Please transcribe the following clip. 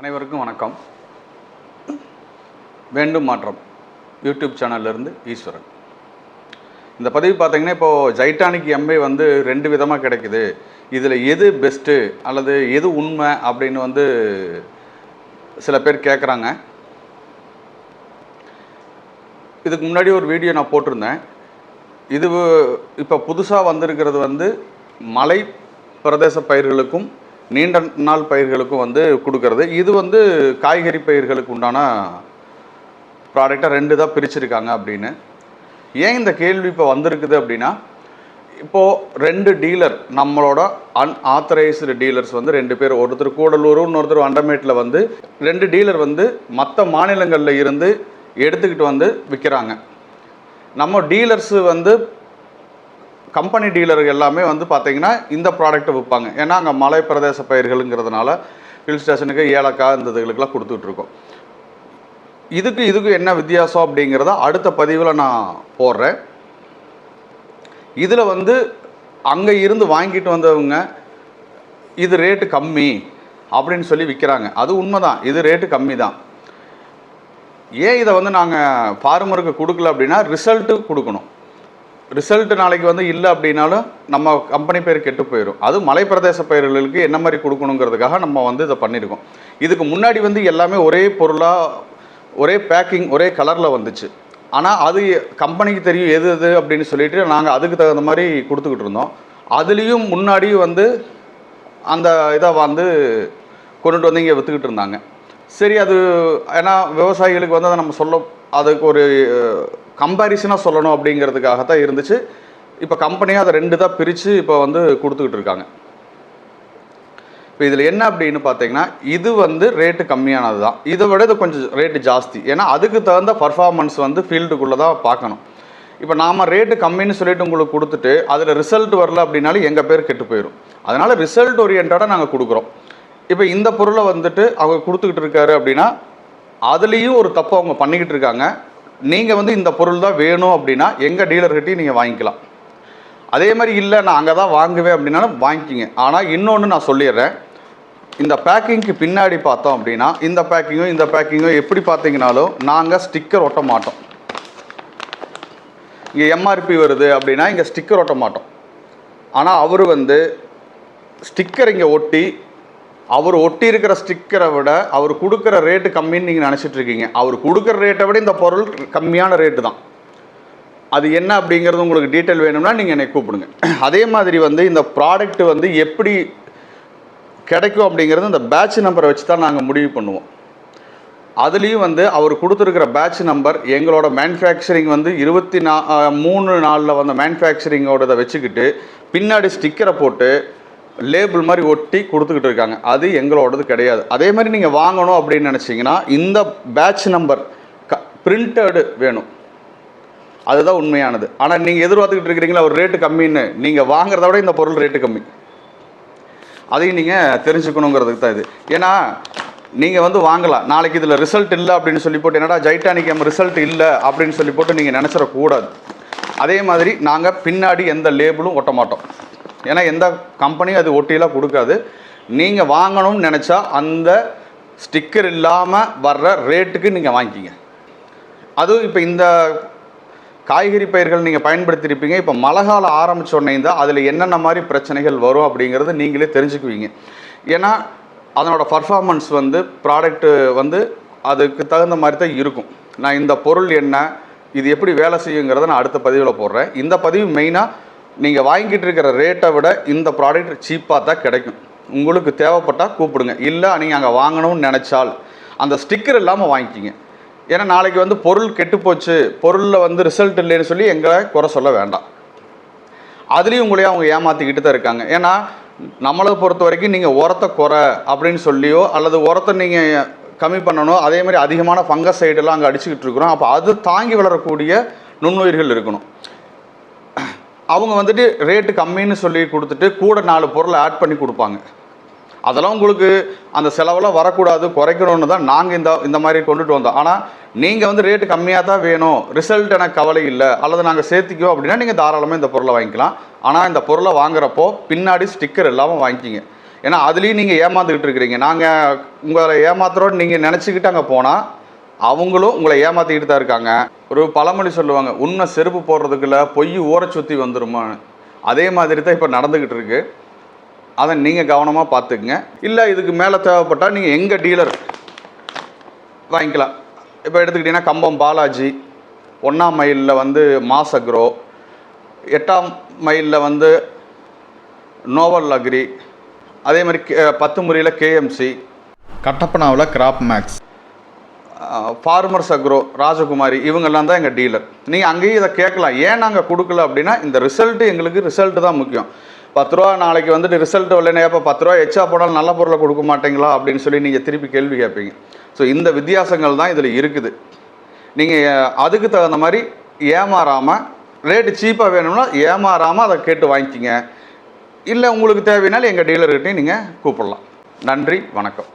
அனைவருக்கும் வணக்கம். வேண்டும் மாற்றம். யூடியூப் சேனல்லேருந்து ஈஸ்வரன். இந்த பதிவு பார்த்தீங்கன்னா இப்போது ஜைட்டானிக் எம்ஏ வந்து ரெண்டு விதமாக கிடைக்குது. இதில் எது பெஸ்ட்டு அல்லது எது உண்மை அப்படின்னு வந்து சில பேர் கேட்குறாங்க இதுக்கு முன்னாடி ஒரு வீடியோ நான் போட்டிருந்தேன். இது இப்போ புதுசாக வந்திருக்கிறது வந்து மலை பிரதேச பயிர்களுக்கும் நீண்ட நாள் பயிர்களுக்கும் வந்து கொடுக்கறது. இது வந்து காய்கறி பயிர்களுக்கு உண்டான ப்ராடக்டாக ரெண்டு தான் பிரிச்சிருக்காங்க அப்படின்னு. ஏன் இந்த கேள்வி இப்போ வந்திருக்குது அப்படின்னா இப்போது ரெண்டு டீலர் நம்மளோட அன் ஆத்தரைஸ்டு டீலர்ஸ் வந்து ரெண்டு பேர் ஒருத்தர் கூடலூர் இன்னொருத்தர் வண்டமேட்டில் வந்து ரெண்டு டீலர் வந்து மற்ற மாநிலங்களில் இருந்து எடுத்துக்கிட்டு வந்து விற்கிறாங்க நம்ம டீலர்ஸு வந்து கம்பெனி டீலர்கள் எல்லாமே வந்து பார்த்தீங்கன்னா இந்த ப்ராடக்ட்டை விற்பாங்க. ஏன்னா அங்கே மலை பிரதேச பயிர்களுங்கிறதுனால ஹில் ஸ்டேஷனுக்கு ஏலக்காய் இந்த இதுகளுக்கெல்லாம் கொடுத்துட்ருக்கோம் இதுக்கு இதுக்கு என்ன வித்தியாசம் அப்படிங்கிறத அடுத்த பதிவில் நான் போடுறேன். இதில் வந்து அங்கே இருந்து வாங்கிட்டு வந்தவங்க இது ரேட்டு கம்மி அப்படின்னு சொல்லி விற்கிறாங்க அது உண்மைதான். இது ரேட்டு கம்மி தான் ஏன் இதை வந்து நாங்கள் ஃபார்மருக்கு கொடுக்கல அப்படின்னா ரிசல்ட்டு கொடுக்கணும். ரிசல்ட் நாளைக்கு வந்து இல்லை அப்படின்னாலும் நம்ம கம்பெனி பேர் கெட்டு போயிடும் அது மலைப்பிரதேச பயிர்களுக்கு என்ன மாதிரி கொடுக்கணுங்கிறதுக்காக நம்ம வந்து இதை பண்ணியிருக்கோம் இதுக்கு முன்னாடி வந்து எல்லாமே ஒரே பொருளாக ஒரே பேக்கிங் ஒரே கலரில் வந்துச்சு. ஆனால் அது கம்பெனிக்கு தெரியும் எது எது அப்படின்னு சொல்லிட்டு நாங்கள் அதுக்கு தகுந்த மாதிரி கொடுத்துக்கிட்டு இருந்தோம். அதுலேயும் முன்னாடி வந்து அந்த இதை வந்து கொண்டுட்டு வந்து இங்கே விற்றுக்கிட்டு இருந்தாங்க. சரி அது ஏன்னா விவசாயிகளுக்கு வந்து அதை நம்ம சொல்ல அதுக்கு ஒரு கம்பேரிசனாக சொல்லணும் அப்படிங்கிறதுக்காக தான் இருந்துச்சு. இப்போ கம்பெனியாக அதை ரெண்டு தான் பிரித்து இப்போ வந்து கொடுத்துக்கிட்டு இருக்காங்க. இப்போ இதில் என்ன அப்படின்னு பார்த்தீங்கன்னா இது வந்து ரேட்டு கம்மியானது தான் இதை விட இது கொஞ்சம் ரேட்டு ஜாஸ்தி. ஏன்னா அதுக்கு தகுந்த பர்ஃபார்மன்ஸ் வந்து ஃபீல்டுக்குள்ளே தான் பார்க்கணும். இப்போ நாம் ரேட்டு கம்மின்னு சொல்லிட்டு உங்களுக்கு கொடுத்துட்டு அதில் ரிசல்ட் வரல அப்படின்னாலும் எங்கள் பேர் கெட்டு போயிடும் அதனால் ரிசல்ட் ஓரியன்டாக நாங்கள் கொடுக்குறோம். இப்போ இந்த பொருளை வந்துட்டு அவங்க கொடுத்துக்கிட்டு இருக்காரு அப்படின்னா அதுலேயும் ஒரு தப்பு அவங்க பண்ணிக்கிட்டு இருக்காங்க. நீங்கள் வந்து இந்த பொருள் தான் வேணும் அப்படின்னா எங்கள் டீலர்கிட்டையும் நீங்கள் வாங்கிக்கலாம். அதே மாதிரி இல்லை நான் அங்கே தான் வாங்குவேன் அப்படின்னாலும் வாங்கிக்கிங்க. ஆனால் இன்னொன்று நான் சொல்லிடுறேன். இந்த பேக்கிங்க்கு பின்னாடி பார்த்தோம் அப்படின்னா இந்த பேக்கிங்கும் இந்த பேக்கிங்கும் எப்படி பார்த்தீங்கனாலும் நாங்கள் ஸ்டிக்கர் ஒட்ட மாட்டோம். இங்கே எம்ஆர்பி வருது அப்படின்னா இங்கே ஸ்டிக்கர் ஒட்ட மாட்டோம். ஆனால் அவர் வந்து ஸ்டிக்கர் இங்கே ஒட்டி அவர் ஒட்டி இருக்கிற ஸ்டிக்கரை விட அவர் கொடுக்குற ரேட்டு கம்மின்னு நீங்கள் நினச்சிட்டு இருக்கீங்க அவர் கொடுக்குற ரேட்டை விட இந்த பொருள் கம்மியான ரேட்டு தான். அது என்ன அப்படிங்கிறது உங்களுக்கு டீட்டெயில் வேணும்னா நீங்கள் என்னை கூப்பிடுங்க. அதே மாதிரி வந்து இந்த ப்ராடக்ட் வந்து எப்படி கிடைக்கும் அப்படிங்கிறது இந்த பேட்ச் நம்பரை வச்சு தான் நாங்கள் முடிவு பண்ணுவோம். அதுலேயும் வந்து அவர் கொடுத்துருக்கிற பேட்ச் நம்பர் எங்களோட மேனுஃபேக்சரிங் வந்து இருபத்தி நா மூணு நாளில் வந்த மேனுஃபேக்சரிங்கோட வச்சுக்கிட்டு பின்னாடி ஸ்டிக்கரை போட்டு லேபிள் மாதிரி ஒட்டி கொடுத்துக்கிட்டு இருக்காங்க. அது எங்களோடது கிடையாது. அதே மாதிரி நீங்கள் வாங்கணும் அப்படின்னு நினச்சிங்கன்னா இந்த பேட்ச் நம்பர் க பிரிண்டடு வேணும். அதுதான் உண்மையானது. ஆனால் நீங்கள் எதிர்பார்த்துக்கிட்டு இருக்கிறீங்களா ஒரு ரேட்டு கம்மின்னு? நீங்கள் வாங்குறத விட இந்த பொருள் ரேட்டு கம்மி. அதையும் நீங்கள் தெரிஞ்சுக்கணுங்கிறதுக்கு தான் இது. ஏன்னா நீங்கள் வந்து வாங்கலாம். நாளைக்கு இதில் ரிசல்ட் இல்லை அப்படின்னு சொல்லி போட்டு என்னடா ஜைட்டானிக் எம் ரிசல்ட் இல்லை அப்படின்னு சொல்லி போட்டு நீங்கள் நினச்சிடக்கூடாது. அதே மாதிரி நாங்கள் பின்னாடி எந்த லேபிளும் ஒட்ட மாட்டோம் ஏன்னா எந்த கம்பெனியும் அது ஒட்டியெல்லாம் கொடுக்காது. நீங்கள் வாங்கணும்னு நினச்சா அந்த ஸ்டிக்கர் இல்லாமல் வர்ற ரேட்டுக்கு நீங்கள் வாங்கிக்கிங்க. அதுவும் இப்போ இந்த காய்கறி பயிர்கள் நீங்கள் பயன்படுத்தியிருப்பீங்க இப்போ மழை காலம் ஆரம்பிச்ச தான் அதில் என்னென்ன மாதிரி பிரச்சனைகள் வரும் அப்படிங்கிறத நீங்களே தெரிஞ்சுக்குவீங்க. ஏன்னா அதனோட பர்ஃபார்மன்ஸ் வந்து ப்ராடக்ட்டு வந்து அதுக்கு தகுந்த மாதிரி தான் இருக்கும். நான் இந்த பொருள் என்ன இது எப்படி வேலை செய்யுங்கிறத நான் அடுத்த பதிவில் போடுறேன். இந்த பதிவு மெயினாக நீங்கள் வாங்கிட்டு இருக்கிற ரேட்டை விட இந்த ப்ராடக்ட் சீப்பாக தான் கிடைக்கும். உங்களுக்கு தேவைப்பட்டால் கூப்பிடுங்க. இல்லை நீங்கள் அங்கே வாங்கணும்னு நினச்சால் அந்த ஸ்டிக்கர் இல்லாமல் வாங்கிக்கிங்க. ஏன்னா நாளைக்கு வந்து பொருள் கெட்டுப்போச்சு பொருளில் வந்து ரிசல்ட் இல்லைன்னு சொல்லி எங்களை குறை சொல்ல வேண்டாம். அதுலேயும் உங்களையும் அவங்க ஏமாற்றிக்கிட்டு தான் இருக்காங்க. ஏன்னா நம்மளை பொறுத்த வரைக்கும் நீங்கள் உரத்தை குறை அப்படின்னு சொல்லியோ அல்லது உரத்தை நீங்கள் கம்மி பண்ணணும் அதே மாதிரி அதிகமான ஃபங்கஸ் சைடெல்லாம் அங்கே அடிச்சுக்கிட்டு இருக்கிறோம். அப்போ அது தாங்கி வளரக்கூடிய நுண்ணுயிர்கள் இருக்கணும். அவங்க வந்துட்டு ரேட்டு கம்மின்னு சொல்லி கொடுத்துட்டு கூட நாலு பொருளை ஆட் பண்ணி கொடுப்பாங்க. அதெல்லாம் உங்களுக்கு அந்த செலவெல்லாம் வரக்கூடாது குறைக்கணும்னு தான் நாங்கள் இந்த இந்த மாதிரி கொண்டுட்டு வந்தோம். ஆனால் நீங்கள் வந்து ரேட்டு கம்மியாக தான் வேணும் ரிசல்ட் எனக்கு கவலை இல்லை அல்லது நாங்கள் சேர்த்திக்கோ அப்படின்னா நீங்கள் தாராளமாக இந்த பொருளை வாங்கிக்கலாம். ஆனால் இந்த பொருளை வாங்குறப்போ பின்னாடி ஸ்டிக்கர் இல்லாமல் வாங்கிக்கிங்க. ஏன்னா அதுலேயும் நீங்கள் ஏமாந்துக்கிட்டு இருக்கிறீங்க. நாங்கள் உங்களை ஏமாத்துறோன்னு நீங்கள் நினச்சிக்கிட்டு அங்கே போனால் அவங்களும் உங்களை ஏமாற்றிக்கிட்டு தான் இருக்காங்க. ஒரு பழமொழி சொல்லுவாங்க உண்மை செருப்பு போடுறதுக்குள்ள பொய் ஊற சுற்றி வந்துருமா அதே மாதிரி தான் இப்போ நடந்துக்கிட்டு இருக்கு. அதை நீங்கள் கவனமாக பார்த்துக்குங்க. இல்லை இதுக்கு மேலே தேவைப்பட்டால் நீங்கள் எங்கள் டீலர் வாங்கிக்கலாம். இப்போ எடுத்துக்கிட்டிங்கன்னா கம்பம் பாலாஜி ஒன்றாம் மைலில் வந்து மாஸ் அக்ரோ எட்டாம் மைலில் வந்து நோவல் அக்ரி அதே மாதிரி கே- பத்து முறையில் KMC கட்டப்பனாவில் Crop Max. Farmers Agro Rajakumari இவங்கெல்லாம் தான் எங்கள் டீலர். நீங்கள் அங்கேயும் இதை கேட்கலாம். ஏன் நாங்கள் கொடுக்கல அப்படின்னா இந்த ரிசல்ட்டு எங்களுக்கு ரிசல்ட்டு தான் முக்கியம். பத்து ரூபா நாளைக்கு வந்துட்டு ரிசல்ட் இல்லைன்னா இப்போ பத்து ரூபா எச்சா போடாலும் நல்ல பொருளை கொடுக்க மாட்டீங்களா அப்படின்னு சொல்லி நீங்கள் திருப்பி கேள்வி கேட்பீங்க. ஸோ இந்த வித்தியாசங்கள் தான் இதில் இருக்குது. நீங்கள் அதுக்கு தகுந்த மாதிரி ஏமாறாமல் ரேட்டு சீப்பாக வேணும்னா ஏமாறாமல் அதை கேட்டு வாங்கிக்கிங்க. இல்லை உங்களுக்கு தேவைனாலும் எங்கள் டீலர்கிட்டையும் நீங்கள் கூப்பிடலாம். நன்றி வணக்கம்.